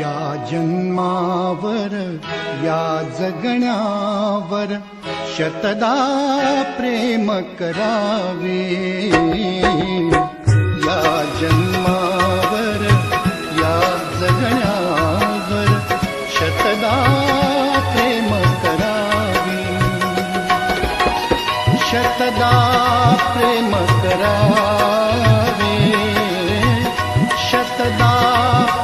या जन्मावर या जगण्यावर शतदा प्रेम करावे। या जन्मावर या जगण्यावर शतदा प्रेम करावे। शतदा प्रेम करावे। शतदा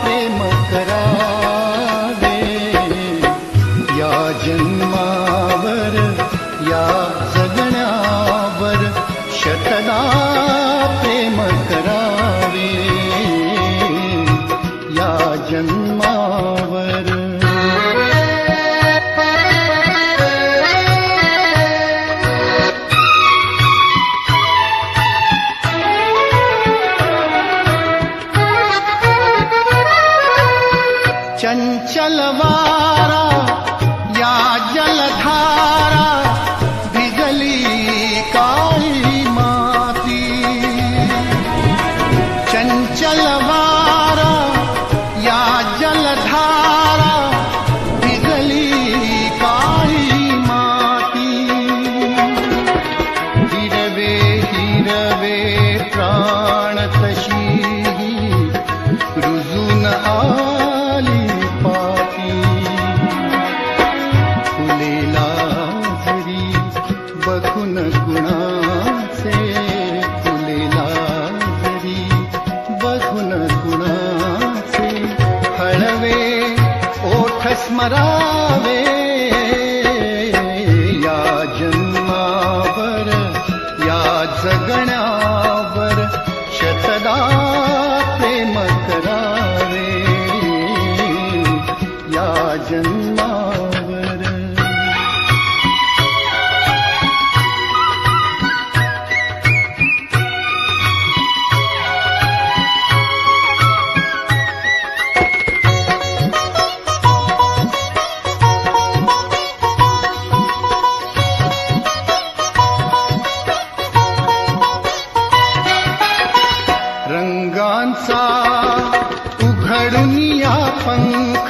प्रेम करावे। या जन्मावर या जगण्यावर शतदा प्रेम करावे. या जन्मावर. चंचल तशी रुजून आली पाती फुलेला जरी बघून कुणाचे? फुलेला जरी बघून कुणाचे? हळवे ओठ स्मरावे जन्मावर। रंगांचा उघडून या पंख